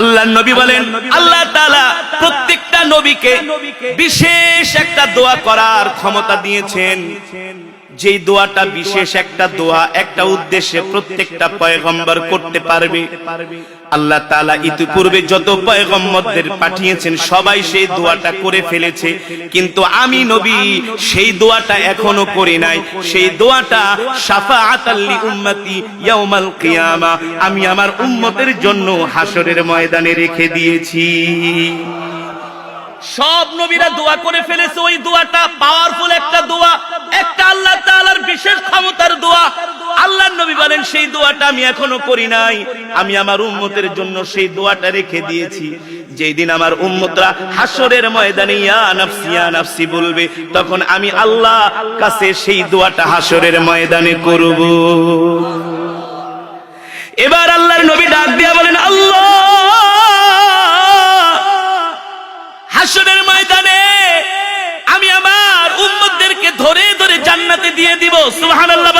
আল্লাহ নবী বলেন আল্লাহ তালা প্রত্যেকটা নবীকে বিশেষ একটা দোয়া করার ক্ষমতা দিয়েছেন। যেই দোয়াটা বিশেষ একটা দোয়া, একটা উদ্দেশ্যে প্রত্যেকটা পয়গম্বর করতে পারবে। আল্লাহ তাআলা ইতিপূর্বে যত পয়গম্বরদের পাঠিয়েছেন, সবাই সেই দোয়াটা করে ফেলেছে। কিন্তু আমি নবী, সেই দোয়াটা এখনও করি নাই। সেই দোয়াটা শাফাআতাল্লি উম্মতি ইয়াউমাল কিয়ামা। আমি আমার উম্মতের জন্য হাসরের ময়দানে রেখে দিয়েছি। সব নবীরা দোয়া করে ফেলেছে, ওই দোয়াটা পাওয়ারফুল সেই দোয়াটা আমি এখনও করি নাই। আমি আমার উম্মতের জন্য সেই দোয়াটা রেখে দিয়েছি। যেই দিন আমার উম্মতরা হাসরের ময়দানে, ইয়া বলবে, তখন আমি আল্লাহ কাছে সেই দোয়াটা হাসরের ময়দানে করব। এবার আল্লাহর নবী ডাক দিয়া বলেন, আল্লাহ! হাসরের ময়দানে আমি আমার উম্মতদেরকে ধরে ধরে জান্নাতে দিয়ে দিব। সুবহানাল্লাহ বলেন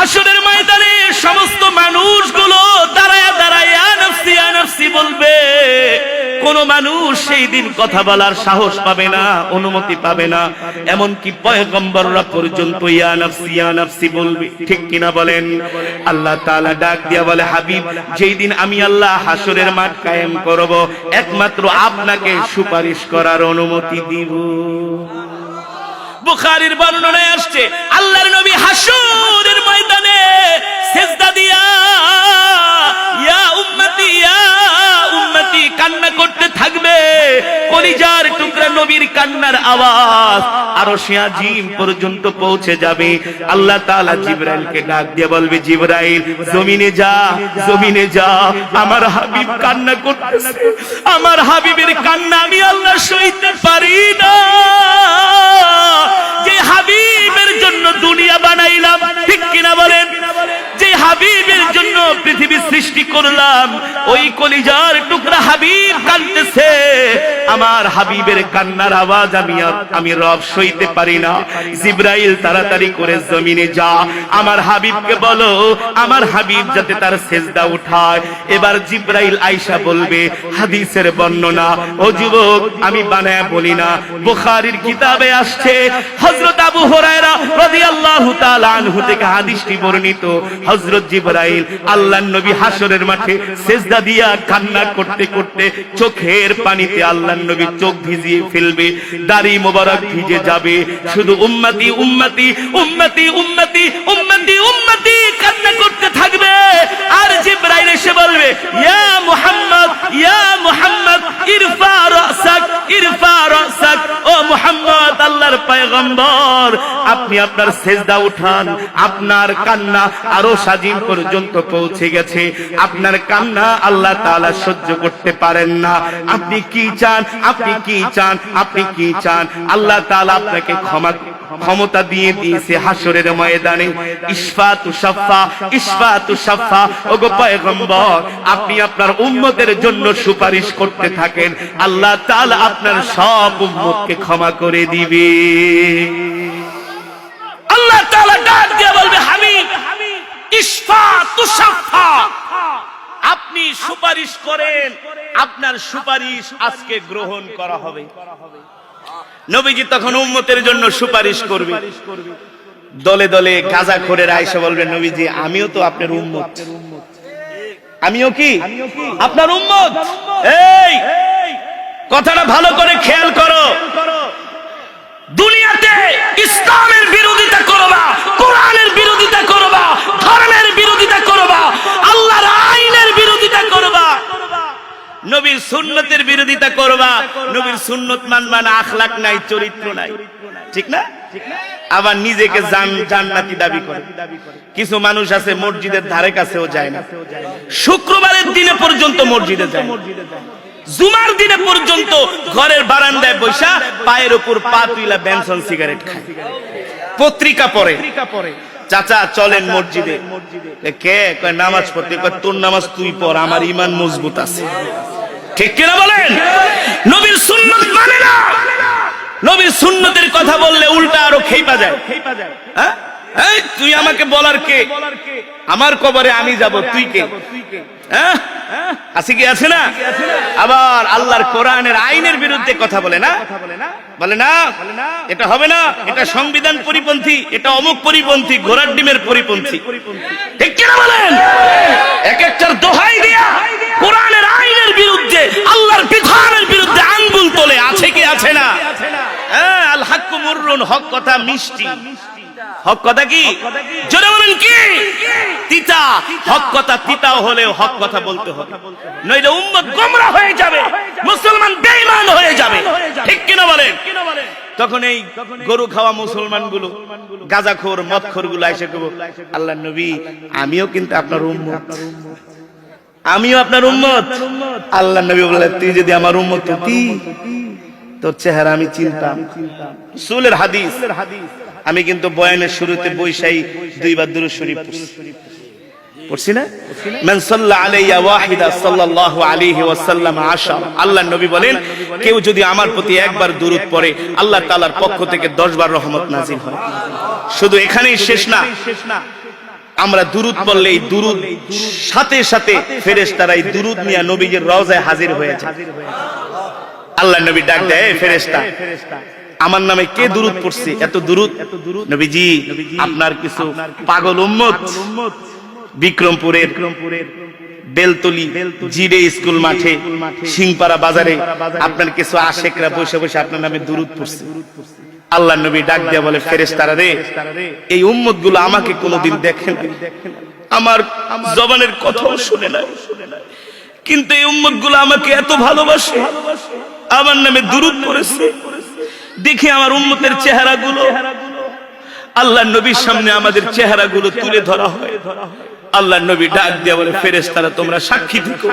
হাসরের ময়দানে সমস্ত মানুষগুলো দাঁড়ায় দাঁড়ায় নাফসি, ইয়া নাফসি বলবে। কোন মানুষ সেই দিন কথা বলার সাহস পাবে না, অনুমতি পাবে না। এমনকি পয়গম্বররা পর্যন্ত, ইয়া নাফসি ইয়া নাফসি বলবে। ঠিক কিনা বলেন? আল্লাহ তাআলা ডাক দিয়া বলে, হাবিব, যেই দিন আমি আল্লাহ হাসরের মাঠ কায়েম করব, একমাত্র আপনাকে সুপারিশ করার অনুমতি দিব। বুখারীর বর্ণনায় আসছে নবীর কান্নার আওয়াজ আরও জিম পর্যন্ত পৌঁছে যাবে। আল্লাহ তাআলা জিবরাইলকে ডাক দিয়ে বলবে, জিবরাইল, জমিনে যা জমিনে যা। আমার হাবিব কান্না করতেছে। আমার হাবিবের কান্না আমি আল্লাহ সইতে পারি না। যে হাবিবের জন্য দুনিয়া বানাইলাম, ঠিক কিনা বলেন? যে হাবিবের জন্য পৃথিবী সৃষ্টি করলাম, ওই কলিজার টুকরা হাবিব কাঁদতেছে। আমার হাবিবের কান্নার আওয়াজ আমি আমি রব সইতে পারি না। জিব্রাইল তাড়াতাড়ি করে জমিনে যা। আমার হাবিবকে বলো, আমার হাবিব যাতে তার সেজদা উঠায়। এবার জিব্রাইল আইসা বলবে, হাদিসের বর্ণনা, ও যুবক, আমি বানায় বলি না। বুখারীর কিতাবে আসছে, হযরত আবু হুরায়রা রাদিয়াল্লাহু তাআলা আনহু থেকে হাদিসটি বর্ণিত। হযরত জিবরাইল আল্লাহর নবী হাসরের মাঠে সেজদা দিয়া কান্না করতে করতে চোখের পানিতে আল্লাহর নবী চোখ ভিজিয়ে ফেলবে, দাড়ি মোবারক ভিজে যাবে। শুধু উম্মতি উম্মতি উম্মতি উম্মতি উম্মতি উম্মতি কান্না করতে থাকবে। আর জিবরাইল এসে বলবে, ইয়া মুহাম্মদ ইয়া মুহাম্মদ, ইরফা রাসাক ইরফা রাসাক ও মুহাম্মদ, আল্লাহর পয়গম্বর, আপনি আপনার সেজদা উঠান, আপনার কান্না আরও সাজিম পর্যন্ত পৌঁছে গেছে। আপনার কান্না আল্লাহ তাআলা সহ্য করতে পারেন না। আপনি কি চান? আপনি কি চান? আপনি কি চান? আল্লাহ তাআলা আপনাকে ক্ষমা ক্ষমতা দিয়ে দিয়েছে হাসরের ময়দানে। ইসফাতু সাফা ইসফাতু সাফা ওগো পয়গম্বর আপনি আপনার উম্মতের জন্য সুপারিশ করতে থাকেন। আল্লাহ তাআলা আপনার সব উম্মতকে ক্ষমা করে দিবে। আল্লাহ তাআলা ডাক দিয়ে বলবে হাবিব ইসফাতু সাফা আপনি সুপারিশ করেন। আপনার সুপারিশ আজকে গ্রহণ করা হবে। নবীজি তখন উম্মতের জন্য সুপারিশ করবে। দলে দলে গাজা করে আয়সা বলবে, নবীজি, আমিও তো আপনার উম্মত। আমিও কি? আপনার উম্মত? এই, কথাটা ভালো করে খেয়াল করো দুনিয়াতে ইসলামের বিরোধিতা করবা কোরআনের বিরোধিতা করবা ধর্মের বিরোধিতা করবা আল্লাহর আইনের বিরোধিতা করবা নবীর বিরোধিতা করবা নবীর সুন্নত মানবা না আখলাক নাই চরিত্র নাই। ঠিক না? আবার নিজেকে জান্নাতি দাবি করে। কিছু মানুষ আছে মসজিদের ধারে কাছেও যায় না। শুক্রবারের দিনে পর্যন্ত মসজিদে যায় জুমার দিনে পর্যন্ত ঘরের বারান্দায় বসা পায়ের উপর পা তুইলা বেনসন সিগারেট খায়। পত্রিকা পড়ে। চাচা চলেন মসজিদে। কে? কয় নামাজ পড়তে। কয় তোর নামাজ তুই পড় আমার ইমান মজবুত আছে। ঠিক কিনা বলেন? নবীর সুন্নত মানে না। নবীর সুন্নতের কথা বললে উল্টা আরও খেইপা যায়। হ্যাঁ? এই, তুই আমাকে বলার কে? আমার কবরে আমি যাব তুই কে? হ্যাঁ? আছে কি আছে না? আবার আল্লাহর কোরআনের আইনের বিরুদ্ধে কথা বলে না? বলে না এটা হবে না এটা সংবিধান পরিপন্থী এটা অমুক পরিপন্থী ঘোড়ার ডিমের পরিপন্থী। ঠিক কিনা বলেন? এক একটার দোহাই দিয়া বিরুদ্ধে আল্লাহর বিধানের বিরুদ্ধে আঙ্গুল তোলে, আছে কি আছে না? হ্যাঁ আল হাক্কু মুররুন, হক কথা মিষ্টি। হক কথা কি? জোরে বলেন কি? তিতা। হক কথা তিতাও হলেও হক কথা বলতে হবে। নইলে উম্মত গোমরা হয়ে যাবে, মুসলমান বেঈমান হয়ে যাবে। ঠিক কিনা বলেন? তখন এই গরু খাওয়া মুসলমানগুলো গাজাখোর মদখোরগুলো এসে আল্লাহ নবী, আমিও কিন্তু আপনার উম্মত। আমিও আপনার উম্মত। আল্লাহ নবী বলে তুই যদি আমার উম্মত হতি তোর চেহারা আমি চিনতাম। সুলের হাদিস। আমি কিন্তু বয়ানের শুরুতে বৈশাই দুইবার দুরূদ শরীফ পড়ছি। না? মান সাল্লা আলাইয়া ওয়াহিদা সাল্লাল্লাহু আলাইহি ওয়াসাল্লাম আশা আল্লাহ নবী বলেন কেউ যদি আমার প্রতি একবার দুরূদ পড়ে আল্লাহ তাআলার পক্ষ থেকে 10 বার রহমত নাজিল হয়। শুধু এখানেই শেষ না আমরা দুরুদ পড়লে এই দুরুদ সাথে সাথে ফেরেশতারা এই দুরুদ নিয়ে নবীজির রওজায় হাজির হয়ে যায় আল্লাহ নবী ডাক দেয় "এই ফেরেশতা আমার নামে কে দুরুদ পড়ছে? এত দুরুদ? নবীজি আপনার কিছু পাগল উম্মত বিক্রমপুরের বেলতলি জিরে স্কুল মাঠে সিংপাড়া বাজারে আপনার কিছু আশেকরা বসে বসে আপনার নামে দুরুদ পড়ছে। আল্লাহ নবী ডাক দিয়া বলে, ফেরেশতারা রে, এই উম্মতগুলো আমাকে কোনোদিন দেখে না আমার জবানের কথাও শুনে না কিন্তু এই উম্মতগুলো আমাকে এত ভালোবাসে, আমার নামে দুরুদ পড়েছে দেখে আমার উম্মতের চেহারা গুলো আল্লাহ নবীর সামনে আমাদের চেহারা গুলো তুলে ধরা হয়। আল্লাহ নবী ডাক দিয়া বলে, ফেরেশতারা, তোমরা সাক্ষী থেকো।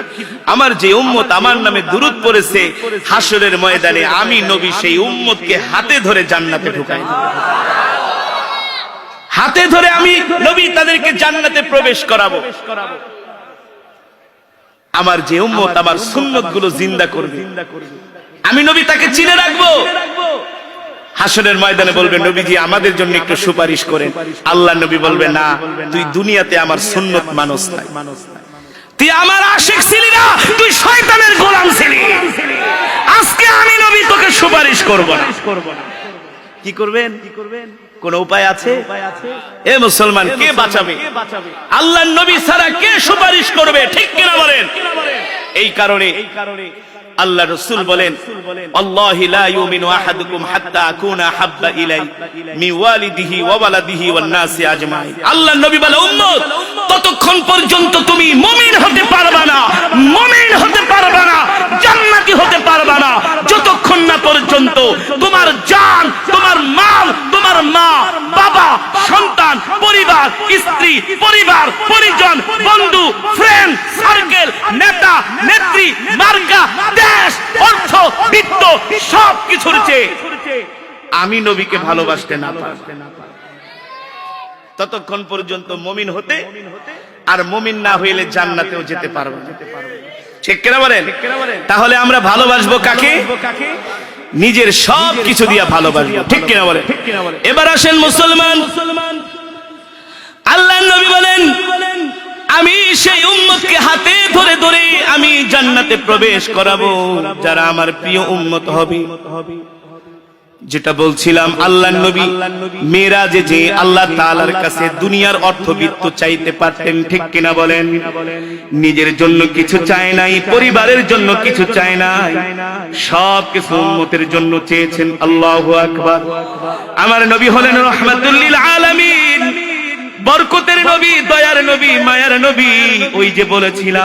আমার যে উম্মত আমার নামে দুরুদ পড়েছে হাসরের ময়দানে আমি নবী সেই উম্মতকে হাতে ধরে জান্নাতে ঢুকাই হাতে ধরে আমি নবী তাদেরকে জান্নাতে প্রবেশ করাবো। আমার যে উম্মত আমার সুন্নতগুলো জিন্দা করবে। আমি নবী তাকে চিনে রাখব। হাসনের ময়দানে বলবে, নবীজি, আমাদের জন্য একটু সুপারিশ করেন। আল্লাহ নবী বলবে না, তুই দুনিয়াতে আমার সুন্নত মানুষ নাই। তুই আমার আশিক ছিলি না, তুই শয়তানের গোলাম ছিলি। আজকে আমি নবী তোকে সুপারিশ করব না। কি করবেন? কি করবেন কোন উপায় আছে? এ মুসলমান, কে বাঁচাবে? আল্লাহ নবী ছাড়া কে সুপারিশ করবে? ঠিক কিনা বলেন? এই কারণে আল্লাহ রসুল বলেন, আল্লাহ লা ইউমিনু আহাদুকুম হাত্তা আকুনা হাব্বা ইলাই মি ওয়ালিদিহি ওয়া ওয়ালাদিহি ওয়ান নাসি আজমাইন। নবী বলে, উম্মত, ততক্ষণ পর্যন্ত তুমি মুমিন হতে পারবা না, মুমিন হতে পারবা না। কিছুর চেয়ে আমি নবীকে ভালোবাসতে না ততক্ষণ পর্যন্ত মমিন হতে আর মমিন না হইলে জান্নাতেও যেতে পারব ঠিক কিনা বলেন? তাহলে আমরা ভালোবাসবো কাকে? নিজের সব কিছু দিয়া ভালোবাসবো। ঠিক কিনা বলেন? এবার আসেন মুসলমান। আল্লাহ নবী বলেন আমি সেই উম্মতকে হাতে ধরে ধরে আমি জান্নাতে প্রবেশ করাবো, যারা আমার প্রিয় উম্মত হবে। যেটা বলছিলাম আল্লাহ নবী মেরাজে যে যে আল্লাহ তাআলার কাছে দুনিয়ার অর্থবিত্ত চাইতে পারতেন, ঠিক কিনা বলেন? নিজের জন্য কিছু চায় নাই, পরিবারের জন্য কিছু চায় নাই সব কিছু উম্মতের জন্য চেয়েছেন, আল্লাহু আকবার। আমার নবী হলেন রহমাতুল্লিল আলামিন। বরকতের নবী, দয়ার নবী, মায়ার নবী, ওই যে বলেছিলাম